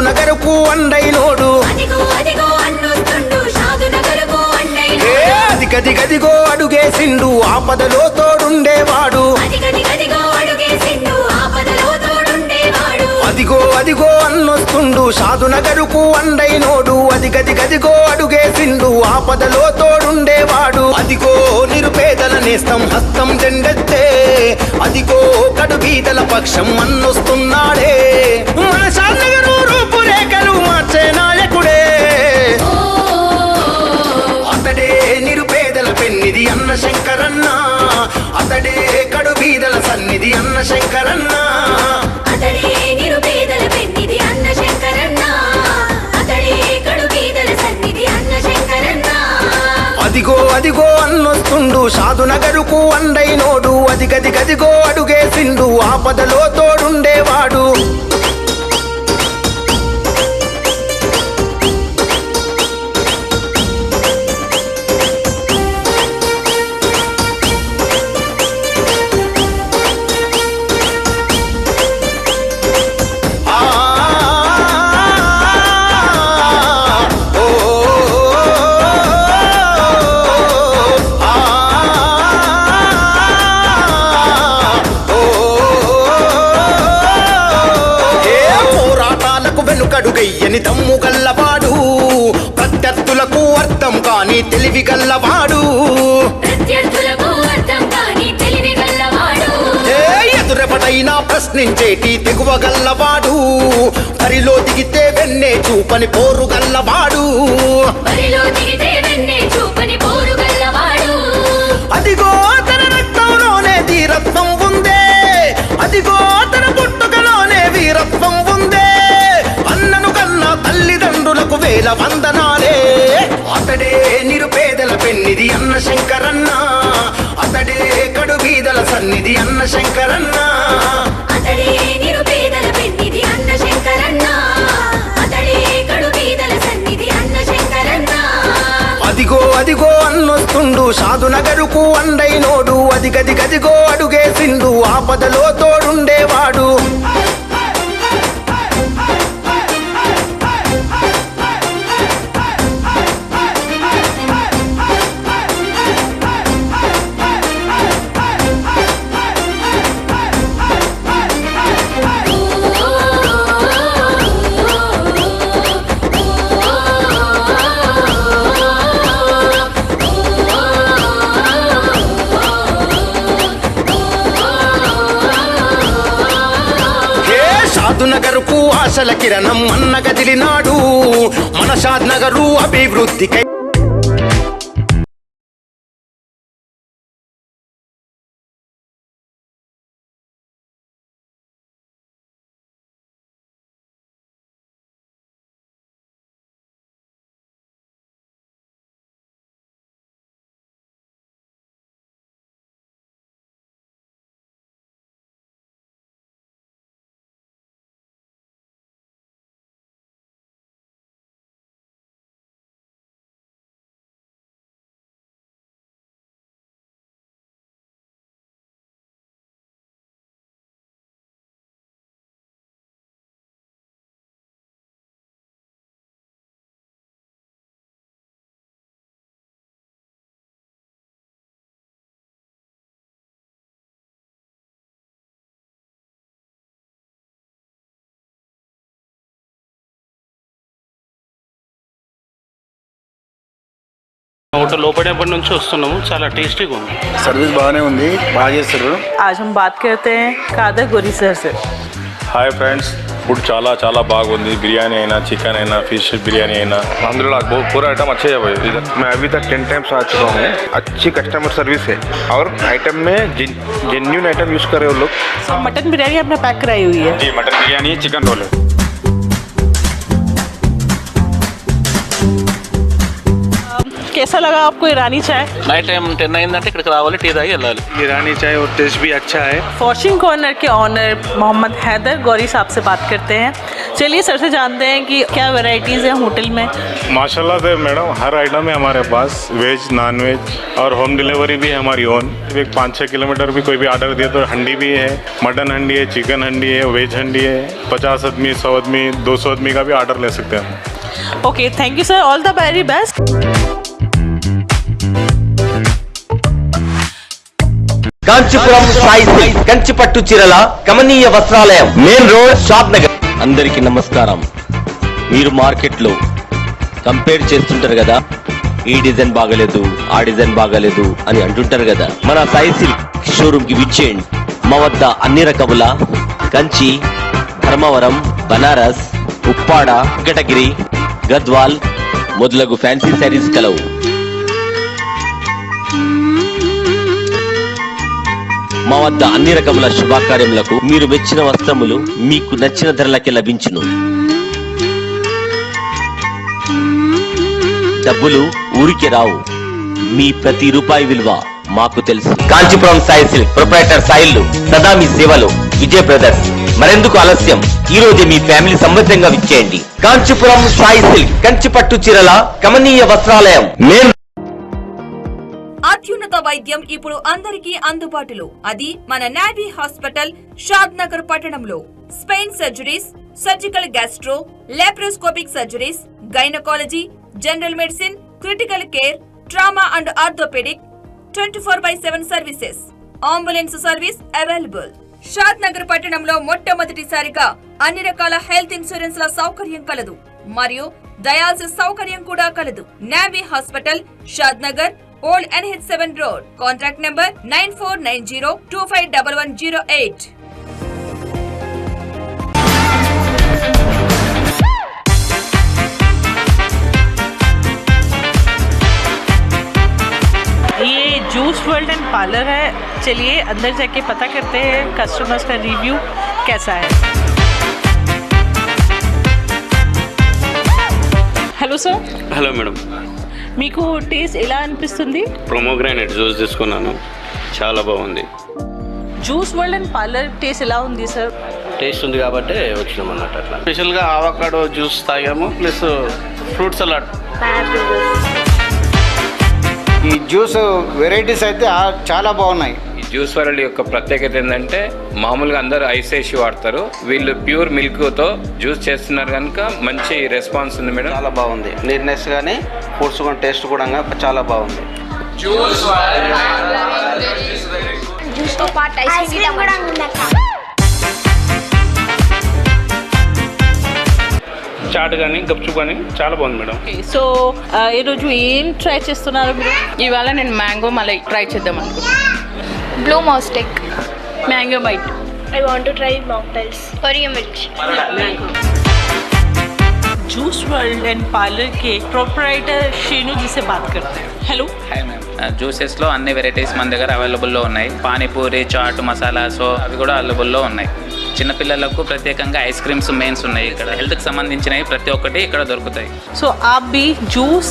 నగరకు అన్నయ్య హే అదిగదిగదిగో అడుగేసిండు ఆపదలో తోడుండేవాడు. అదిగది గదిగో అడుగేసిండు ఆపదలో తోడుండేవాడు. అదిగో అదిగో అన్నొస్తుండు సాధు నగరుకు అండైనోడు అదిగదిగదిగో అడుగేసిండు ఆపదలో తోడుండేవాడు. అదిగో నిరుపేదల నేస్తం హస్తం జెండెత్తే. అదిగో కడు బీదల పక్షం అన్నొస్తున్నాడే. మన సాధనగరు మార్చే నాయకుడే. అతడే నిరుపేదల పెన్నిది అన్న శంకరన్న. అతడే కడు బీదల సన్నిధి అన్న శంకరన్న. అతడే నిరుపేదల పెన్నిది అన్న శంకరన్న. అతడే కడు బీదల సన్నిధి అన్న శంకరన్న. అదిగో అదిగో అన్నొస్తుండు సాధు నగరుకు అండైనోడు అదిగదిగదిగో అడుగేసిండు ఆపదలో తోడుండేవాడు. ప్రశ్నించేటి తెగువ గల్లవాడు. పరిలో దిగితే వెన్నే చూపని పోరు గల్లవాడు. అదిగో తన రక్తంలోనే ధీరత్వం ఉందే. అదిగో తన పుట్టుకలోనే వీరత్వం ఉందే. అన్నను కన్నా తల్లిదండ్రులకు వేల వందనాలే. అతడే నిరుపేదల పెన్నిది అన్న శంకరన్న. అతడే కడు బీదల సన్నిధి అన్న శంకరన్న. అతడే నిరుపేదల పెన్నిది అన్న శంకరన్న అతడే కడు బీదల సన్నిధి అన్న శంకరన్న అదిగో అదిగో అన్నొస్తుండు. సాధు నగరుకు అండైనోడు అదిగదిగదిగో అడుగేసిండు ఆపదలో తోడుండేవాడు. ఆశల కిరణం అన్న కదిలినాడు మన షాద్ నగరు అభివృద్ధికై హోటల్ ఓపెన్ అయినప్పటి నుంచి వస్తున్నాము చాలా టేస్టీగా ఉంది సర్వీస్ బాగానే ఉంది బాగా చేస్తారు आज हम बात करते हैं कादर गोरी सर से హాయ్ ఫ్రెండ్స్ ఫుడ్ చాలా చాలా బాగుంది బిర్యానీ అయినా చికెన్ అయినా ఫిష్ బిర్యానీ అయినా अलहमदिल्ला बहुत पूरा आइटम अच्छे है भाई इधर मैं अभी तक टेन टाइम्स आ चुका हूँ अच्छी कस्टमर सर्विस है और आइटम में जेन्यून आइटम यूज़ कर रहे हो लोग मटन बिरयानी आपने पैक कराई हुई है जी मटन बिरयानी चिकन रोल है कैसा कैसा लगा आपको ईरानी चाय నైట్ టైం టెన్ అయిందంటే ఇక్కడికి రావాలి టీ తాగి వెళ్ళాలి ईरानी चाय और टेस्ट भी अच्छा है फॉर्चून कॉर्नर के ऑनर मोहम्मद हैदर गौरी साहब से बात करते हैं चलिए सर से जानते हैं कि क्या वैरायटीज़ हैं होटल में माशाल्लाह से मैडम हर आइटम है हमारे पास वेज नॉन वेज और होम डिलीवरी भी है हमारी ओन एक पाँच छः किलोमीटर भी कोई भी ऑर्डर दिए तो हंडी भी है मटन हंडी है चिकन हंडी है वेज हंडी है पचास आदमी सौ आदमी दो सौ आदमी का भी ऑर्डर ले सकते हैं हम okay thank you sir all the very best Kanchipuram Sai silk చీరల కమనీయ వస్త్రాలయం మెయిన్ రోడ్ షాద్ నగర్. అందరికి నమస్కారం. మీరు మార్కెట్లో కంపేర్ చేస్తుంటారు కదా ఈ డిజైన్ బాగలేదు ఆ డిజైన్ బాగలేదు అని అంటుంటారు కదా. మన సాయి సిల్క్ షోరూమ్కి విచ్చేయండి. మా వద్ద అన్ని రకముల కంచి ధర్మవరం బనారస్ ఉప్పాడ వెంకటగిరి గద్వాల్ మొదలగు ఫ్యాన్సీ శారీస్ కలవు. మా వద్ద అన్ని రకముల శుభకార్యములకు మీరు మెచ్చిన వస్త్రములు మీకు నచ్చిన ధరలకి లభించును. డబ్బులు ఊరికి రావు. మీ ప్రతి రూపాయి విలువ మాకు తెలుసు. కాంచీపురం సాయి సిల్క్ ప్రొపరేటర్ సాయిల్లు సదా మీ సేవలు. విజయ్ బ్రదర్స్ మరెందుకు ఆలస్యం? ఈ రోజే మీ ఫ్యామిలీ సమృద్ధంగా విచ్చేయండి. కాంచీపురం సాయి సిల్క్ కంచి పట్టు చీరల కమనీయ వస్త్రాలయం. మేము వైద్యం ఇప్పుడు అందరికీ అందుబాటులో. అది మన నావీ హాస్పిటల్ షాద్ నగర్ పట్టణంలో. Spine surgeries surgical gastro laparoscopic surgeries gynaecology general medicine critical care trauma and orthopaedic twenty four by seven services. Ambulance service available. Shadnagar పట్టణంలో మొట్టమొదటిసారిగా అన్ని రకాల హెల్త్ ఇన్సూరెన్స్ ల సౌకర్యం కలదు. మరియు డయాలసిస్ సౌకర్యం కూడా కలదు. Navi hospital Shadnagar Old NH7 Road. Contact number 9490251108. ये जूस वर्ल्ड एंड पार्लर है चलिए अंदर जाके पता करते हैं कस्टमर्स का रिव्यू कैसा है हेलो सर हेलो मैडम మీకు టేస్ట్ ఎలా అనిపిస్తుంది? ప్రొమోగ్రానైట్ జ్యూస్ తీసుకున్నాను. చాలా బాగుంది. Juice world and parlour taste ఎలా ఉంది సార్ టేస్ట్ ఉంది కాబట్టి వచ్చినాం అన్నట్టు అట్లా. స్పెషల్గా ఆవకాడో జ్యూస్ తాగాము ప్లస్ ఫ్రూట్ సలాడ్ ఈ జ్యూస్ వెరైటీస్ అయితే చాలా బాగున్నాయి. జ్యూస్ వరల్డ్ యొక్క ప్రత్యేకత ఏంటంటే మామూలుగా అందరూ ఐస్ వేసి వాడతారు. వీళ్ళు ప్యూర్ మిల్క్తో జ్యూస్ చేస్తున్నారు కనుక మంచి రెస్పాన్స్ ఉంది మేడం. చాలా బాగుంది. నీట్నెస్ కానీ ఫుడ్స్ కూడా టేస్ట్ కూడా చాలా బాగుంది. చాట్ కానీ గప్చుప్ కానీ చాలా బాగుంది మేడం. సో ఈరోజు ఏం ట్రై చేస్తున్నారు మీరు? ఇవాళ నేను మ్యాంగో మలై ట్రై చేద్దాం అనుకుంటున్నాను blue మౌస్టెక్ mango bite I want to try mocktails Korea మిర్చి जूस वर्ल्ड एंड पार्लर के प्रोपराइटर शेनू जी से बात करते हैं हेलो హాయ్ మ్యామ్ జ్యూసెస్లో అన్ని వెరైటీస్ మన దగ్గర అవైలబుల్లో ఉన్నాయి పానీపూరి చాట్ మసాలాస్ అవి కూడా అవైలబుల్లో ఉన్నాయి చిన్నపిల్లలకు ప్రత్యేకంగా ఐస్ క్రీమ్స్ మెయిన్స్ ఉన్నాయి ఇక్కడ హెల్త్కి సంబంధించినవి ప్రతి ఒక్కటి ఇక్కడ దొరుకుతాయి सो आप भी जूस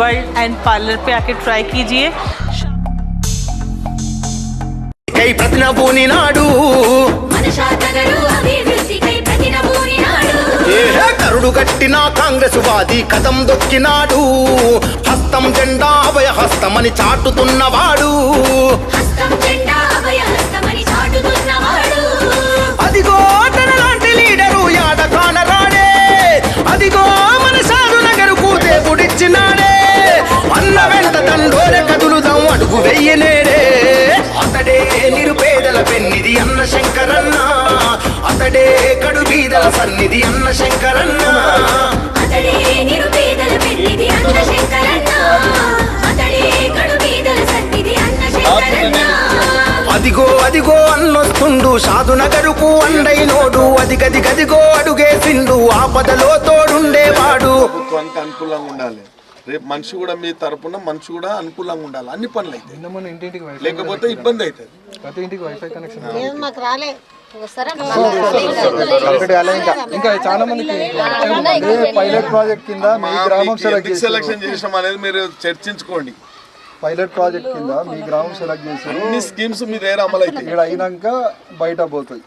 वर्ल्ड एंड पार्लर पे आके ट्राई कीजिए నాడు. అభివృద్ధికై ప్రతినబూనినాడు ఏ కరుడు కట్టిన కాంగ్రెస్ వాది కదం దొక్కినాడు. హస్తం జెండా అభయ హస్తమని చాటుతున్నవాడు అన్న శంకరన్న అతడే కడు బీదల సన్నిధి అన్న శంకరన్న అతడే నిరుపేదల పెన్నిది అన్న శంకరన్న అతడే కడు బీదల సన్నిధి అన్న శంకరన్న అదిగో అదిగో అన్నొస్తుండు సాధు నగరుకు అండైనోడు అదిగది గదిగో అడుగేసిండు ఆపదలో తోడుండేవాడు అనుకూలంగా ఉండాలి. రేపు మనిషి కూడా మీ తరపున మనిషి కూడా అనుకూలంగా ఉండాలి. అన్ని పనులు అయితే. లేకపోతే ఇబ్బంది అవుతుంది. ఇంకా ఇంకా చాలా మందికి పైలట్ ప్రాజెక్ట్ కింద మీ గ్రామం సెలక్షన్ చేసినాం అనేది మీరు చర్చించుకోండి. పైలట్ ప్రాజెక్ట్ కింద మీ గ్రామం సెలెక్ట్ చేసి అన్ని స్కీమ్స్ మీ దగ్గర అమలు అవుతాయి. ఇక్కడ అయినాక బయట పోతాయి.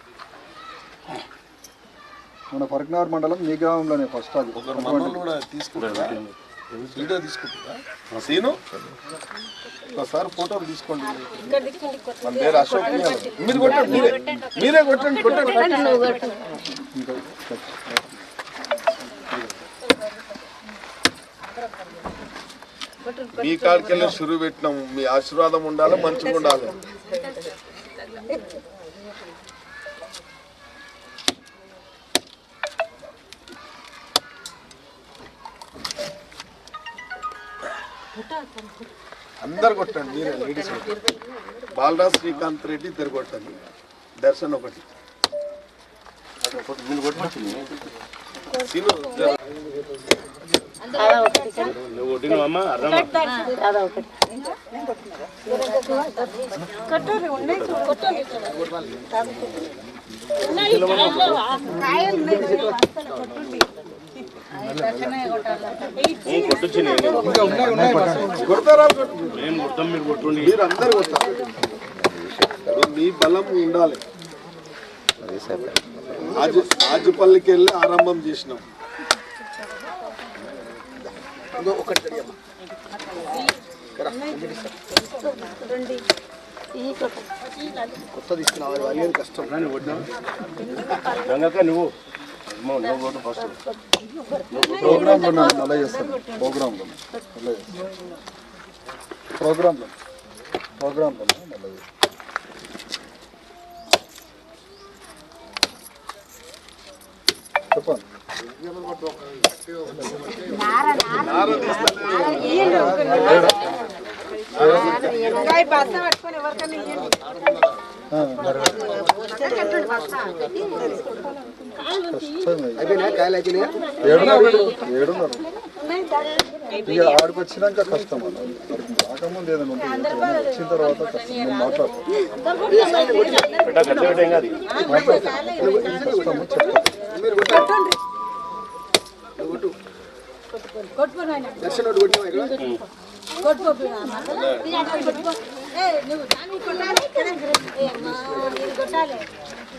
మన ఫరక్నగర్ మండలం మీ గ్రామంలోనే ఫస్ట్ అది. తీసుకుంటారా? వీడియో తీసుకుంటుందా? సీను? ఒకసారి ఫోటోలు తీసుకోండి. మన పేరు అశోక్ మీరు కొట్టండి మీరే. మీరే కొట్టండి కొట్టండి. మీ కాడికెళ్ళి షురు పెట్టినాము. మీ ఆశీర్వాదం ఉండాలి మంచిగా ఉండాలి. అందరు కొట్టండి మీరే లేడీస్ బాలరాజ్ శ్రీకాంత్ రెడ్డి ఇద్దరు కొట్టండి దర్శన్ ఒకటి. మీరు మీ బలం ఉండాలి ఆజు ఆజుపల్లికి వెళ్ళి ఆరంభం చేసినాం కొత్త తీసుకున్నావు కష్టం. కష్టం నువ్వు. ప్రోగ్రాంలో మళ్ళీ చేస్తాను. ప్రోగ్రాంలో మళ్ళీ ప్రోగ్రాంలో ప్రోగ్రాంలో మళ్ళీ చెప్పండి. ఏడున్నర ఏడున్నర ఇక ఆడికి వచ్చినాక కష్టం అన్న రాకముందు ఏదైనా ఉంటుంది వచ్చిన తర్వాత కష్టం నేను మాట్లాడతాను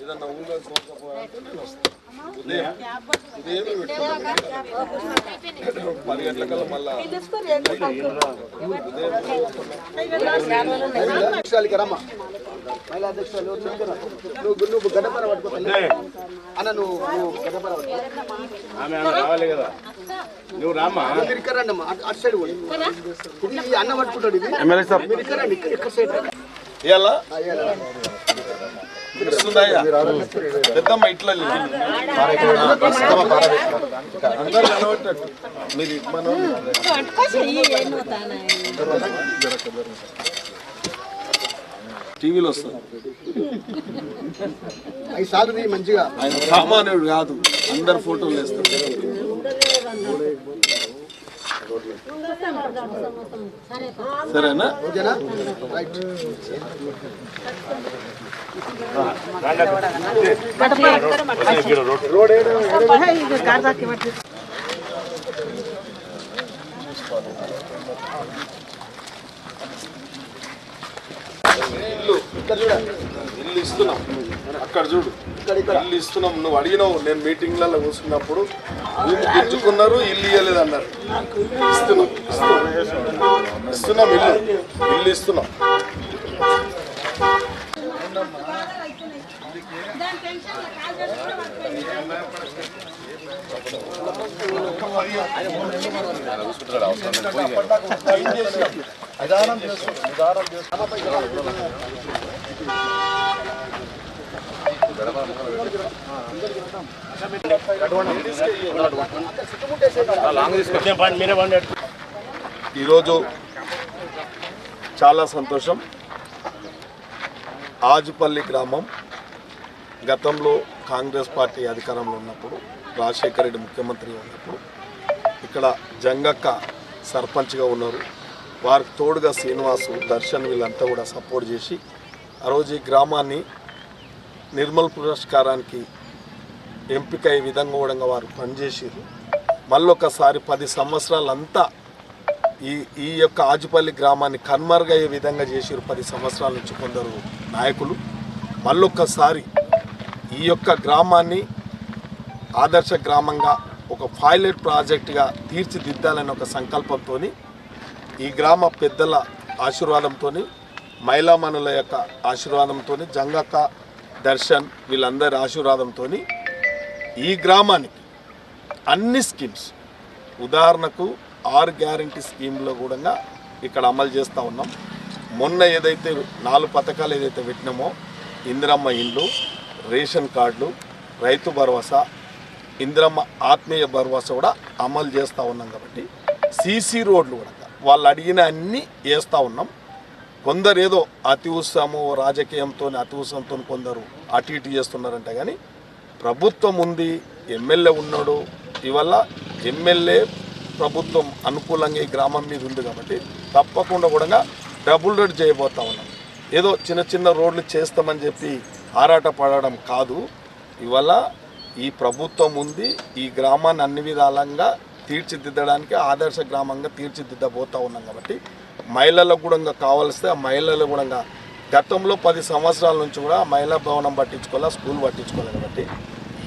ఏదన్నా ఊళ్ళో ఇదేమి పది గంటలకల్లా మళ్ళా అధ్యక్షురాలికి రమ్మ మహిళా అధ్యక్షురాలు చెప్తున్నా నువ్వు నువ్వు గడ్డపర పట్టుకోవాలి అన్న నువ్వు నువ్వు గడ్డపర నువ్వు రామ్మా మీరు ఇక్కడ రండి అమ్మా అటు- అటు సైడ్ పోయి. ఇది ఈ అన్న పట్టుకుంటాడు ఇది మీరు ఇక్కడ రండి. ఇక్కడ ఇక్కడ సైడ్. పెద్దమ్మ ఇట్లా. అందరు కనబట్టట్టు మీరు మనం టీవీలో నీ మంచిగా. ఆయన సామాన్యుడు కాదు. అందరు ఫోటోలు వేస్తారు. సరేనా ఓకేనా రైట్ ఇల్లు ఇక్కడ చూడ ఇల్లు ఇస్తున్నాం. అక్కడ చూడు. ఇల్లు ఇస్తున్నాం. నువ్వు అడిగినావు. నేను మీటింగ్లలో కూర్చున్నప్పుడు వీళ్ళు తెచ్చుకున్నారు ఇల్లు ఇవ్వలేదు అన్నారు ఇస్తున్నాం ఇస్తున్నాం. ఇస్తున్నాం ఇల్లు ఇల్లు ఇస్తున్నాం చేస్తాం ఈరోజు చాలా సంతోషం. ఆజుపల్లి గ్రామం గతంలో కాంగ్రెస్ పార్టీ అధికారంలో ఉన్నప్పుడు రాజశేఖర రెడ్డి ముఖ్యమంత్రి ఉన్నప్పుడు ఇక్కడ జంగక్క సర్పంచ్గా ఉన్నారు. వారికి తోడుగా శ్రీనివాసు దర్శన్ వీళ్ళంతా కూడా సపోర్ట్ చేసి ఆ రోజు ఈ గ్రామాన్ని నిర్మల్ పురస్కారానికి ఎంపిక అయ్యే విధంగా కూడా వారు పనిచేసారు మళ్ళొకసారి పది సంవత్సరాలంతా ఈ ఈ యొక్క ఆజుపల్లి గ్రామాన్ని కన్మరుగయ్యే విధంగా చేసారు పది సంవత్సరాల నుంచి కొందరు నాయకులు. మళ్ళొక్కసారి ఈ యొక్క గ్రామాన్ని ఆదర్శ గ్రామంగా ఒక పైలట్ ప్రాజెక్టుగా తీర్చిదిద్దాలనే ఒక సంకల్పంతో ఈ గ్రామ పెద్దల ఆశీర్వాదంతో మహిళామణుల యొక్క ఆశీర్వాదంతో జంగక్క దర్శన్ వీళ్ళందరి ఆశీర్వాదంతో ఈ గ్రామానికి అన్ని స్కీమ్స్ ఉదాహరణకు ఆరు గ్యారంటీ స్కీమ్లో కూడా ఇక్కడ అమలు చేస్తూ ఉన్నాం. మొన్న ఏదైతే నాలుగు పథకాలు ఏదైతే పెట్టినామో ఇందిరమ్మ ఇండ్లు రేషన్ కార్డులు రైతు భరోసా ఇందిరమ్మ ఆత్మీయ భరోసా కూడా అమలు చేస్తూ ఉన్నాం కాబట్టి సీసీ రోడ్లు కూడా వాళ్ళు అడిగిన అన్నీ వేస్తూ ఉన్నాం. కొందరు ఏదో అతి ఉత్సాహము రాజకీయంతో అతి ఉత్సాహంతో కొందరు అటు ఇటు చేస్తున్నారంటే కానీ ప్రభుత్వం ఉంది ఎమ్మెల్యే ఉన్నాడు ఇవల్ల ఎమ్మెల్యే ప్రభుత్వం అనుకూలంగా ఈ గ్రామం మీద ఉంది కాబట్టి తప్పకుండా కూడా డబుల్ రోడ్ చేయబోతా ఉన్నాం. ఏదో చిన్న చిన్న రోడ్లు చేస్తామని చెప్పి ఆరాట పడడం కాదు. ఇవల్ల ఈ ప్రభుత్వం ఉంది ఈ గ్రామాన్ని అన్ని విధాలంగా తీర్చిదిద్దడానికి ఆదర్శ గ్రామంగా తీర్చిదిద్దబోతా ఉన్నాం కాబట్టి మహిళలకు కూడా కావాల్స్తే ఆ మహిళలు కూడా గతంలో పది సంవత్సరాల నుంచి కూడా మహిళా భవనం పట్టించుకోవాలా స్కూల్ పట్టించుకోవాలి కాబట్టి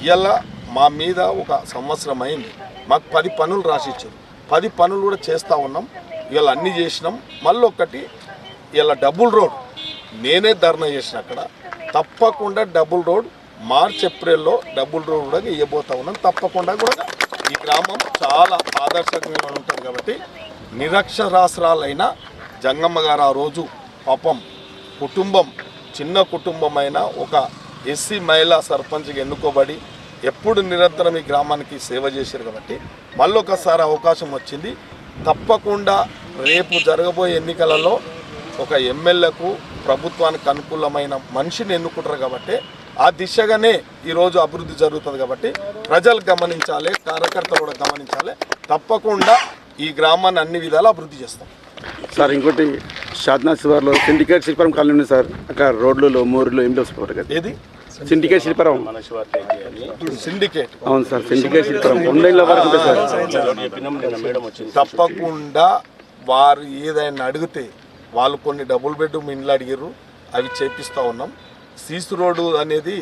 ఇవాళ మా మీద ఒక సంవత్సరం అయింది. మాకు పది పనులు రాసిచ్చారు. పది పనులు కూడా చేస్తూ ఉన్నాం. ఇవాళ అన్నీ చేసినాం. మళ్ళీ ఒక్కటి ఇలా డబుల్ రోడ్. నేనే ధర్నా చేసిన అక్కడ. తప్పకుండా డబుల్ రోడ్. మార్చ్ ఏప్రిల్లో డబుల్ రోడ్ కూడా ఇవ్వబోతా ఉన్నాం. తప్పకుండా కూడా ఈ గ్రామం చాలా ఆదర్శకంగా ఉంటుంది కాబట్టి నిరక్షరాస్రాలైన జంగమ్మ గారు ఆ రోజు పాపం కుటుంబం చిన్న కుటుంబమైన ఒక ఎస్సీ మహిళా సర్పంచ్గా ఎన్నుకోబడి ఎప్పుడు నిరంతరం ఈ గ్రామానికి సేవ చేశారు కాబట్టి మళ్ళొకసారి అవకాశం వచ్చింది. తప్పకుండా రేపు జరగబోయే ఎన్నికలలో ఒక ఎమ్మెల్యేకు ప్రభుత్వానికి అనుకూలమైన మనిషిని ఎన్నుకుంటారు కాబట్టి ఆ దిశగానే ఈరోజు అభివృద్ధి జరుగుతుంది కాబట్టి ప్రజలు గమనించాలి కార్యకర్తలు కూడా గమనించాలి. తప్పకుండా ఈ గ్రామాన్ని అన్ని విధాలు అభివృద్ధి చేస్తాం. సార్ ఇంకోటి షాద్నాథ్ శివార్లో సిండికేట్ శిల్పారం కాలనీ ఉంది సార్. అక్కడ రోడ్లలో మోరులో ఏం లేవు కదా ఏది? సిండికేట్ శిల్పారం. సిండికేట్. అవును సార్ సిండికేట్ శిల్పారం. ఆన్లైన్లో వరకు సార్. తప్పకుండా వారు ఏదైనా అడిగితే వాళ్ళు కొన్ని డబుల్ బెడ్రూమ్ ఇండ్లు అడిగారు అవి చేపిస్తూ ఉన్నాం. సీసు రోడ్డు అనేది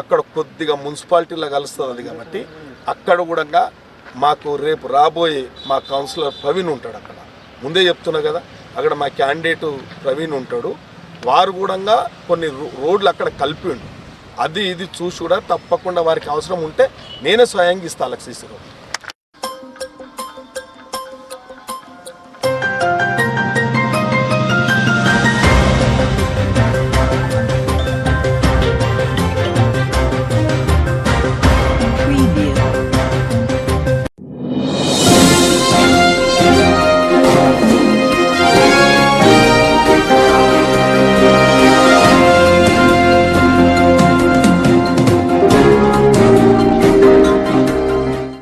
అక్కడ కొద్దిగా మున్సిపాలిటీలో కలుస్తుంది అది కాబట్టి అక్కడ కూడా మాకు రేపు రాబోయే మా కౌన్సిలర్ ప్రవీణ్ ఉంటాడు అక్కడ. ముందే చెప్తున్నా కదా అక్కడ మా క్యాండిడేట్ ప్రవీణ్ ఉంటాడు. వారు కూడా కొన్ని రో- రోడ్లు అక్కడ కలిపి అది ఇది చూసి కూడా తప్పకుండా వారికి అవసరం ఉంటే నేనే స్వయంగా ఇస్తాను సీసీ